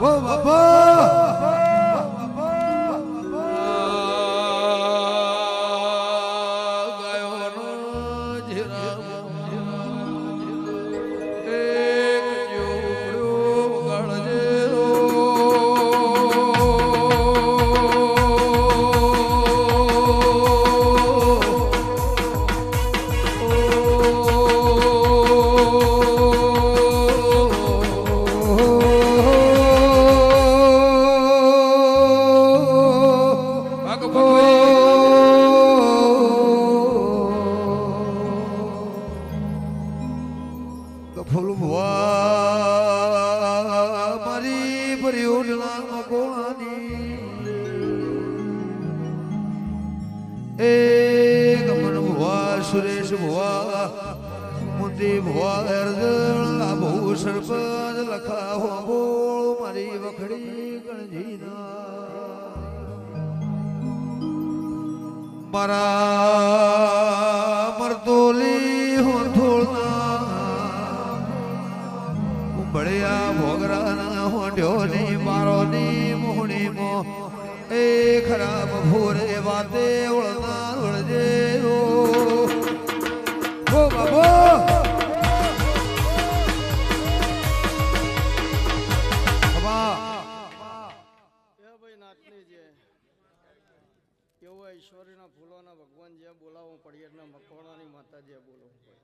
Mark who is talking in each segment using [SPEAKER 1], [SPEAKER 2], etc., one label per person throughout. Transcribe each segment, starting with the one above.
[SPEAKER 1] ઓ બાપા સુરેશ ભુવા મુંદી ભુવા અર્જણ આબુ સરપંચ લખા હો બોળ મારી વખડી ગણજીના. મારા મરતોલી હોંથોળના ઉંબળિયા ભોગરાના હોંઢ્યોની મારોની મોહણી મો એ ખરાબ ભોરે વાતે ઓળના ઓળજે ઓ
[SPEAKER 2] એવો ઐશ્વર્યના ફૂલોના ભગવાન જે બોલાવો એટલે મકવાણાની માતા જ્યાં જે પડે.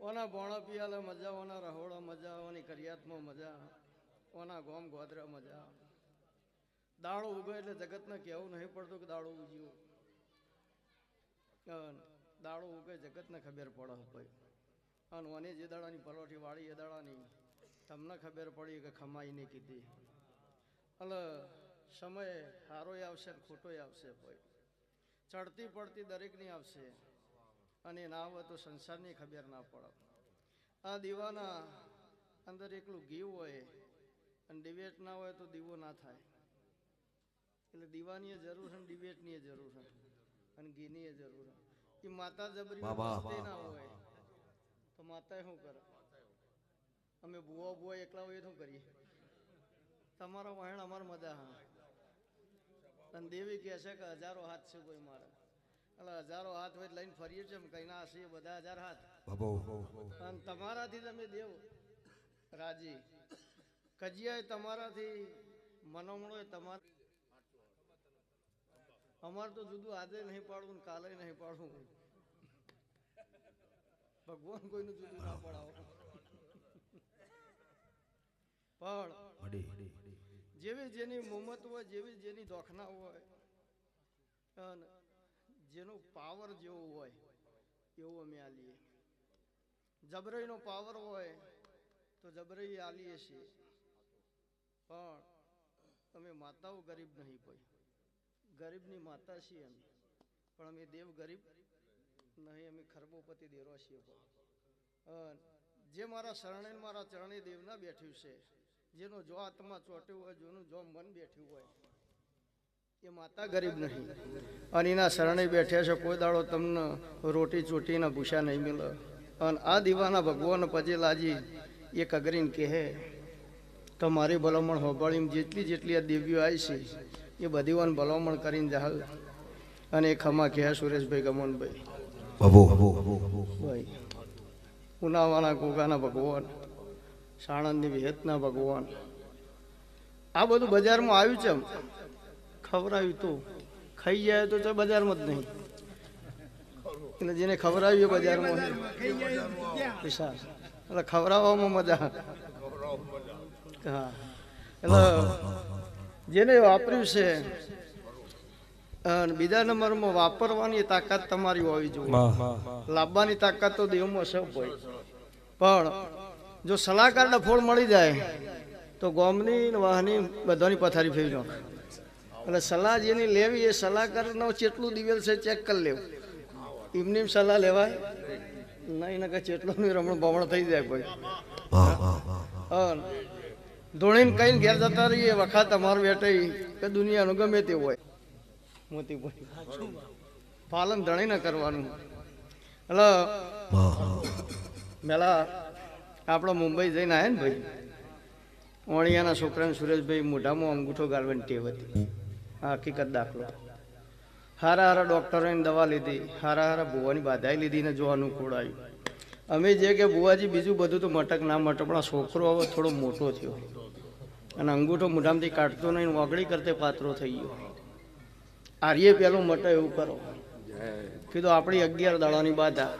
[SPEAKER 2] ઓના ભોણા પિયાલે મજા, ઓના રહોડા મજા, ઓની કરિયાતમાં મજા, ઓના ગોમ ગોદરા મજા. દાળો ઉગે એટલે જગતને કહેવું નહીં પડતું કે દાળો ઉગ્યો. દાડો ઉગે જગતને ખબર પડે ભાઈ. અને ઓની જે દાડાની પરોઠી વાળી એ દાડાની, તમને ખબર પડી કે ખમાઈ નહીં કીધી. એટલે સમય સારોય આવશે ને ખોટોય આવશે હોય ચડતી પડતી દરેકની આવશે. અને ના હોય તો સંસારની ખબર ના પડે. આ દીવાના અંદર એકલું ઘી હોય અને ડિબેટ ના હોય તો દીવો ના થાય. એટલે દીવાની જરૂર છે ડિબેટની જરૂર છે. અને ઘીની જરૂર છે. એ માતા જબરી ના હોય. તો માતા શું કરે? અમે બુવા બુવા એકલા હોય શું કરીએ? તમારા વહેણ અમાર મજા હા અને દેવી કહે છે કે હજારો હાથ છે કોઈ મારે. એટલે હજારો હાથ હોય લઈને ફરીએ છીએ કઈ ના હશે બધા હજાર હાથ. અને તમારાથી તમે દેવ. રાજી. કજિયાએ તમારાથી મનોમણો એ તમાર અમારે તો જુદું આજે નહીં પાડવું ને કાલે નહીં પાડવું. ભગવાન કોઈનું જુદું ના પડાવો. પણ જેવી જેની મુમત હોય, જેવી જેની દોખના હોય, અને જેનો પાવર જેવો હોય, એવું અમે આલીએ. જબરઈનો પાવર હોય, તો જબરઈ આલીએ છીએ. પણ અમે માતાઓ ગરીબ નહીં કોઈ ગરીબની માતા છીએ અમે. પણ અમે દેવ ગરીબ નહીં, અમે ખરબોપતિ દેરો છીએ પણ જે મારા શરણે મારા ચરણે દેવના બેઠ્યું છે જેનો જો આત્મા ચોટ્યું હોય જેનું જો મન બેઠ્યું હોય એ માતા ગરીબ નહીં. અને એના શરણે બેઠ્યા છે કોઈ દાડો તમને રોટી ચોટીના ભૂસા નહીં મળે અને આ દીવાના ભગવાન પછી લાજી એ કગરીને કહે તો મારી ભલામણ હોબાળીમાં જેટલી જેટલી આ દેવીઓ આવી છે એ બધી વાન ભલામણ કરીને જાહલ. અને એ ખમા કહે સુરેશભાઈ ગમનભાઈ. ભાઈ ઉનાવાના ગોગાના ભગવાન. સાણંદની વિહતના ભગવાન. આ બધું બજારમાં આવ્યું છે ખવડાવ્યું તું. ખાઈ જાય તો તો બજારમાં જ નહીં. એટલે જેને ખવડાવ્યું બજારમાં. વિશાલ એટલે ખવડાવવામાં મજા હા. એટલે જેને વાપર્યું છે અને બીજા નંબરમાં વાપરવાની તાકાત તમારી હોવી જોઈએ. લાવવાની તાકાત તો દેવમાં સૌ હોય. પણ જો સલાહકાર ફોડ મળી જાય તો ગોમની વાહની બધાની પથારી ફેરી નાખે. એટલે સલાહ જેની લેવી એ સલાહકારનો જેટલું દિવેલ છે ચેક કરી લેવું. એમની સલાહ લેવાય. નહીં ને કે ચેટલું રમણ બમણ થઈ જાય કોઈ. હા ધોણીને કઈ ઘેર જતા રહીએ વખત અમારું બેટે કે દુનિયાનું ગમે તે હોય. મોતી પાલન પાલન ન કરવાનું. એટલે મેલા આપણે મુંબઈ જઈને આવ્યા ને ભાઈ? ઓણિયાના છોકરાને સુરેશભાઈ મોઢામાં અંગૂઠો ગાળવાની ટેવ હતી. આ હકીકત દાખલો. હારા હારા ડૉક્ટરોની દવા લીધી. હારા હારા ભુવાની બાધાઈ લીધી ને જો અનુકૂળ આવ્યું. અમે જે કે ભુવાજી, બીજું બધું તો મટક ના મટક, પણ છોકરો હવે થોડો મોટો થયો. અને અંગૂઠો મોઢામાંથી કાઢતો નહીં ઓગળી કરતે પાત્રો થઈ ગયો. આર્ય પેલું મટે એવું કરો. કીધું આપણી અગિયાર દાડાની બાધા.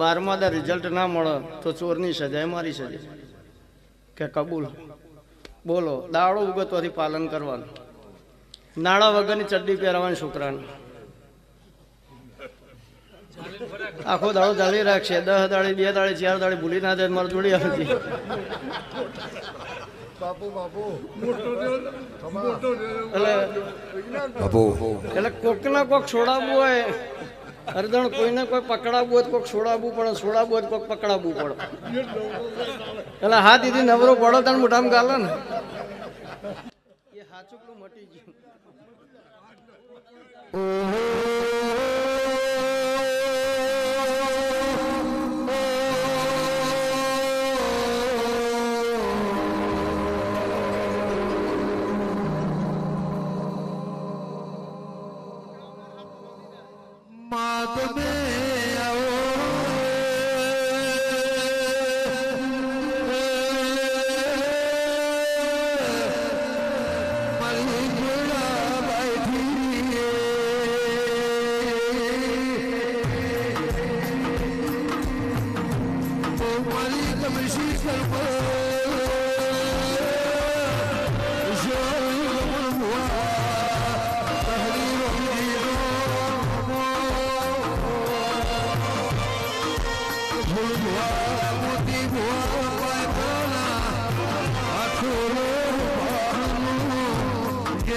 [SPEAKER 2] બારમા દા રિઝલ્ટ ના મળે તો ચોરની સજાય મારી સજા. કે કબૂલ. બોલો દાડો ઉગતવાથી પાલન કરવાનું. નાળા વગરની ચડ્ડી પહેરાવાની છોકરાને આખો દાડો ચાલી રાખશે. દસ દાડી બે દાડી ચાર દાડી ભૂલી ના જાય મારે જોડી આવતી એટલે એટલે કોકના કોક છોડાવવું હોય અરદણ કોઈને કોઈ પકડાવવું હોય કોક છોડાવવું પડે, છોડાવવું હોય કોક પકડાવવું પડે. એટલે હા દીદી, નવરો પડો તને મોઢામાં ગાલે ને. એ હાચુકલું મટી ગયું.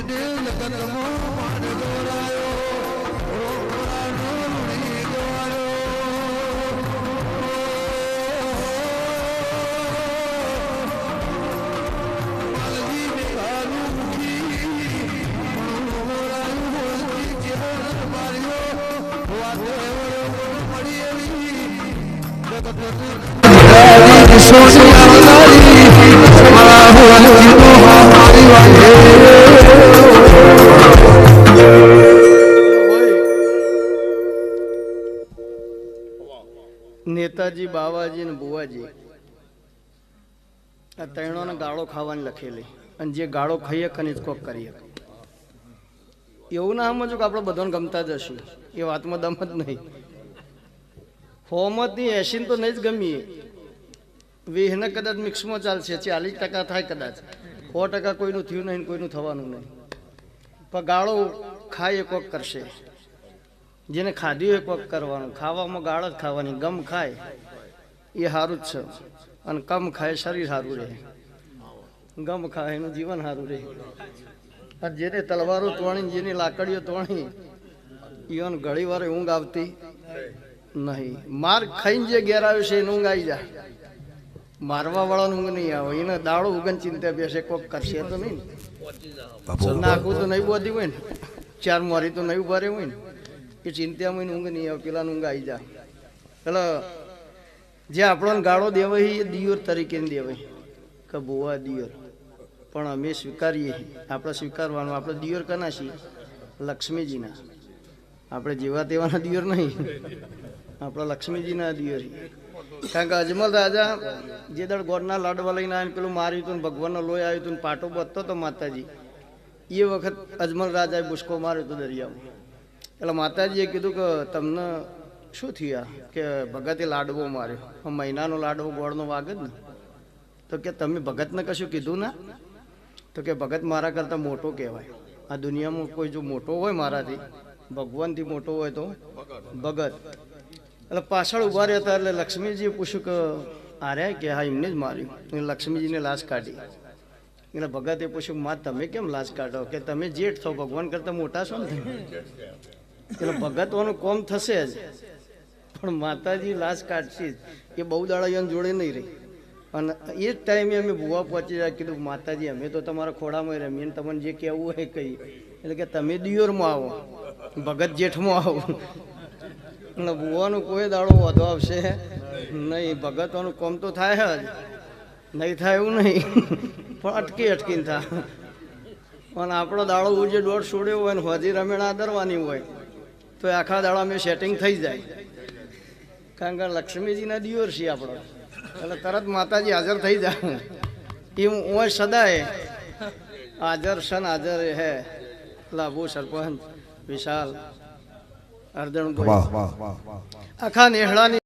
[SPEAKER 1] દિલ કદમો માન દોરાયો.
[SPEAKER 2] નેતાજી, બાવાજી ને બુવાજી આ ત્રણોને ગાળો ખાવાની લખેલી અને જે ગાળો ખાઈએ ખનીજ કોક કરીએ. એવું ના સમજો કે આપણે બધાને ગમતા જ હશું. એ વાતમાં દમ જ નહીં. હોમતની એસીન તો નહીં જ ગમીએ. વીહને કદાચ મિક્સમાં ચાલશે, ચાલીસ ટકા થાય કદાચ. સો ટકા કોઈનું થયું નહીં કોઈનું થવાનું નહીં. પણ ગાળો ખાય એક વખત કરશે. જેને ખાધ્યું એક વખત કરવાનું. ખાવામાં ગાળ જ ખાવાની. ગમ ખાય. એ સારું જ છે. અને કમ ખાય શરીર સારું રહે. ગમ ખાય, એનું જીવન સારું રહે. અને જેને તલવારો તોણી જેની લાકડીઓ તોણી, ઈવન ઘણી વાર ઊંઘ આવતી નહીં. માર્ગ ખાઈને જે ઘેર આવ્યો છે એને ઊંઘ આવી જાય. મારવા વાળાનું ઊંઘ નહીં આવે એને દાડો ઉગન ચિંતા બેસે કોક કરશે તો નહીં ને. નાખવું તો નહીં બોધી હોય ને. ચાર મારી તો નહીં ઊભા હોય ને. એ ચિંતામાં ઊંઘ નહીં આવે પેલા ઊંઘ આવી જાય એટલે જે આપણો ગાળો દેવાય એ દિયોર તરીકે દેવાય. કે બોવા દિયોર. પણ અમે સ્વીકારીએ. આપણે સ્વીકારવાનું. આપણે દિયોર કના છીએ? લક્ષ્મીજીના. આપણે જેવા તેવાના દિયોર નહીં. આપણા લક્ષ્મીજીના દિયોર. છીએ. કારણ કે અજમલ રાજા જે દળ ગોળના લાડવા લઈને આવીને પેલું માર્યું હતું ભગવાનનો લોહી આવ્યું હતું પાટો બધતો હતો માતાજી. એ વખત અજમલ રાજાએ બુસકો માર્યો હતો દરિયામાં. એટલે માતાજીએ કીધું કે તમને શું થયા કે ભગતે લાડવો માર્યો? મહિનાનો લાડવો ગોળનો વાગે જ ને. તો કે તમે ભગતને કશું કીધું ના? તો કે ભગત મારા કરતાં મોટો કહેવાય. આ દુનિયામાં કોઈ જો મોટો હોય મારાથી, ભગવાનથી મોટો હોય તો ભગત. એટલે પાછળ ઊભા રહ્યા હતા એટલે લક્ષ્મીજીએ પૂછ્યું કે આર્યા કે હા, એમને જ માર્યું. લક્ષ્મીજીને લાશ કાઢી. એટલે ભગતે પૂછ્યું, માં, તમે કેમ લાશ કાઢો? કે તમે જેઠ છો, ભગવાન કરતાં મોટા છો ને? એટલે ભગતવાનું કોમ થશે જ. પણ માતાજી લાશ કાઢશે જ. એ બહુ દાડાયન જોડે નહીં રહી. અને એ જ ટાઈમે અમે ભૂવા પહોંચી જાય, કીધું, માતાજી, અમે તો તમારા ખોડામાં રમીએ તમને જે કહેવું હોય કહી એટલે કે, તમે દિયોરમાં આવો, ભગત જેઠમાં આવો. એટલે ભૂવાનું કોઈ દાડો વધો આવશે. નહીં ભગતવાનું કોમ તો થાય જ. નહીં થાય એવું નહીં. પણ અટકી અટકીને થાય. પણ આપણો દાડો ઉજે દોઢ છોડ્યો હોય ને હજી રમેણા આદરવાની હોય, તો આખા દાડા અમે સેટિંગ થઈ જાય. કારણ કે લક્ષ્મીજીના દિયોર છીએ આપણો. એટલે તરત માતાજી હાજર થઈ જાય. એ હું હું સદાય હાજર સન હાજર હે લાભુ સરપંચ, વિશાલ
[SPEAKER 1] વાહ.
[SPEAKER 2] આખા નેહળાની